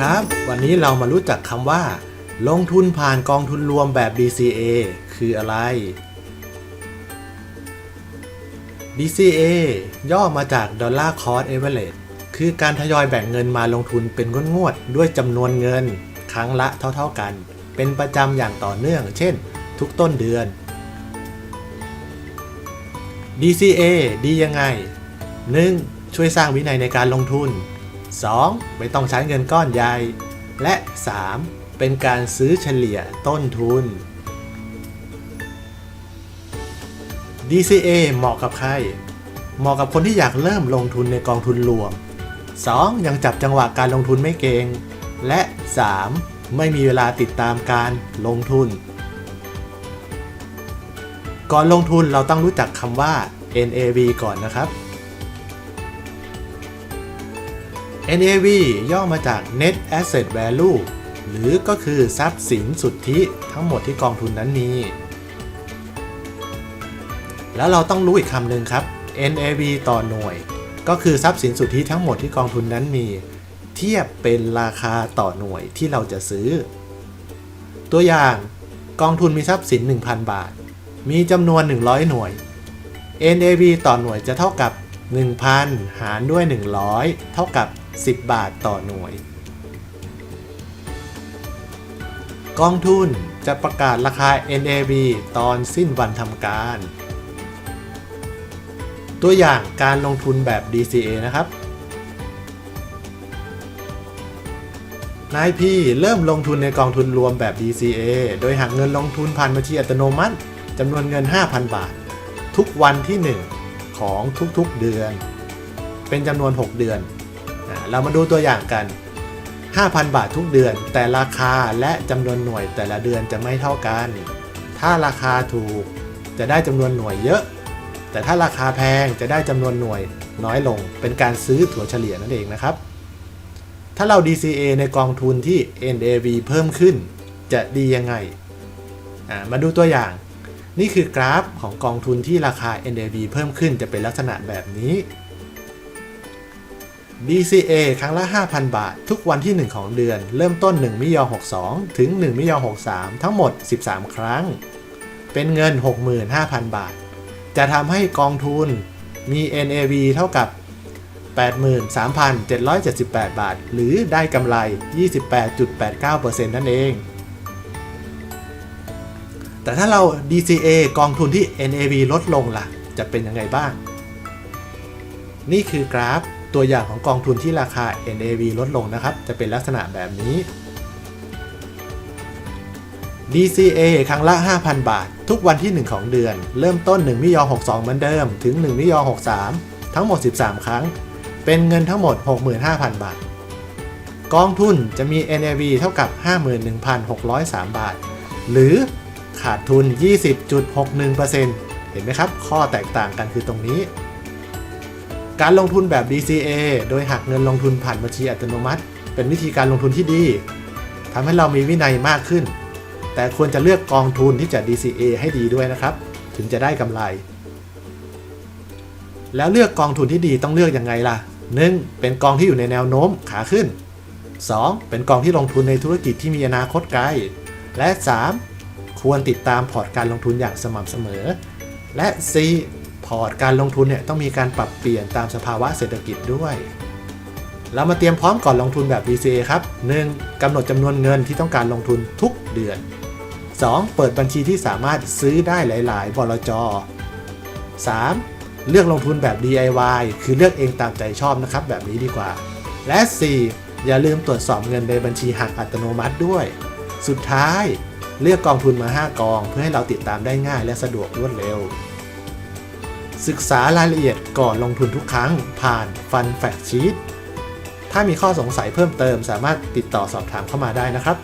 ครับ วันนี้เรามารู้จักคำว่า ลงทุนผ่านกองทุนรวมแบบ DCA คืออะไร DCA ย่อมาจาก Dollar Cost Average คือการทยอยแบ่งเงินมาลงทุนเป็นงวดๆด้วยจำนวนเงิน ครั้งละเท่าๆกัน เป็นประจำอย่างต่อเนื่อง เช่น ทุกต้นเดือน DCA ดียังไง 1. ช่วยสร้างวินัยในการลงทุน 2. ไม่ต้องใช้เงินก้อนใหญ่ และ 3. เป็นการซื้อเฉลี่ยต้นทุน DCA เหมาะกับใคร เหมาะกับคนที่อยากเริ่มลงทุนในกองทุนรวม 2. ยังจับจังหวะการลงทุนไม่เก่ง และ 3. ไม่มีเวลาติดตามการลงทุน ก่อนลงทุนเราต้องรู้จักคำว่า NAV ก่อนนะครับ NAV ย่อมาจาก Net Asset Value หรือก็คือทรัพย์สินสุทธิทั้งหมดที่กองทุนนั้นมี แล้วเราต้องรู้อีกคำหนึ่งครับ NAV ต่อหน่วย ก็คือทรัพย์สินสุทธิทั้งหมดที่กองทุนนั้นมี เทียบเป็นราคาต่อหน่วยที่เราจะซื้อ ตัวอย่างกองทุนมีทรัพย์สิน 1,000 บาท มีจำนวน 100 หน่วย NAV ต่อหน่วยจะเท่ากับ 1,000 หารด้วย 100 เท่ากับ 10 บาทต่อหน่วย กองทุนจะประกาศราคา NAV ตอนสิ้นวันทำการ ตัวอย่างการลงทุนแบบ DCA นะครับนายพี่เริ่มลงทุนในกองทุนรวมแบบ DCA โดยหักเงินลงทุนผ่านบัญชีอัตโนมัติจำนวนเงิน 5,000 บาท ทุกวันที่ 1 ของทุกๆเดือน เป็นจำนวน 6 เดือน เรามาดูตัวอย่างกัน 5,000 บาททุกเดือน แต่ราคาและจำนวนหน่วยแต่ละเดือนจะไม่เท่ากัน ถ้าราคาถูกจะได้จำนวนหน่วยเยอะ แต่ถ้าราคาแพงจะได้จำนวนหน่วยน้อยลง เป็นการซื้อถั่วเฉลี่ยนั่นเองนะครับ ถ้าเรา DCA ในกองทุนที่ NAV เพิ่มขึ้น จะดียังไง มาดูตัวอย่าง นี่คือกราฟของกองทุนที่ราคา NAV เพิ่มขึ้นจะเป็นลักษณะแบบนี้ DCA ครั้งละ 5,000 บาท ทุกวันที่ 1 ของเดือน เริ่มต้น 1 มิยอ62 ถึง 1 มิยอ63 ทั้งหมด 13 ครั้ง เป็นเงิน 65,000 บาท จะทำให้กองทุนมี NAV เท่ากับ 83,778 บาท หรือได้กำไร 28.89%นั่นเอง แต่ถ้าเรา DCA กองทุนที่ NAV ลดลงล่ะ จะเป็นยังไงบ้าง นี่คือกราฟ ตัวอย่างของกองทุนที่ราคา NAV ลดลงนะครับ จะเป็นลักษณะแบบนี้ DCA ครั้งละ 5,000 บาท ทุกวันที่ 1 ของเดือน เริ่มต้น1มิยอ62 เหมือนเดิม ถึง1มิยอ63 ทั้งหมด 13 ครั้ง เป็นเงินทั้งหมด 65,000 บาท กองทุนจะมี NAV เท่ากับ 51,603 บาท หรือขาดทุน 20.61%เห็นไหมครับ ข้อแตกต่างกันคือตรงนี้ การลงทุนแบบ DCA โดยหักเงินลงทุนผ่านบัญชีอัตโนมัติ เป็นวิธีการลงทุนที่ดีทำให้เรามีวินัยมากขึ้น แต่ควรจะเลือกกองทุนที่จะ DCA ให้ดีด้วยนะครับ ถึงจะได้กำไร แล้วเลือกกองทุนที่ดีต้องเลือกยังไงล่ะ 1. เป็นกองที่อยู่ในแนวโน้มขาขึ้น 2. เป็นกองที่ลงทุนในธุรกิจที่มีอนาคตไกล และ 3. ควรติดตามพอร์ตการลงทุนอย่างสม่ำเสมอ และ 4. พอร์ตการลงทุนเนี่ยต้องมีการปรับเปลี่ยนตามสภาวะเศรษฐกิจด้วย เรามาเตรียมพร้อมก่อนลงทุนแบบ DCA ครับ 1. กำหนดจำนวนเงินที่ต้องการลงทุนทุกเดือน 2. เปิดบัญชีที่สามารถซื้อได้หลาย ๆ บลจ 3. เลือกลงทุนแบบ DIY คือเลือกเองตามใจชอบนะครับ แบบนี้ดีกว่า และ 4. อย่าลืมตรวจสอบเงินในบัญชีหักอัตโนมัติด้วย สุดท้าย เลือกกองทุนมา 5 กอง เพื่อให้เราติดตามได้ง่ายและสะดวกรวดเร็ว ศึกษารายละเอียดก่อนลงทุนทุกครั้งผ่านฟันแฟกชีตถ้ามีข้อสงสัยเพิ่มเติมสามารถติดต่อสอบถามเข้ามาได้นะครับ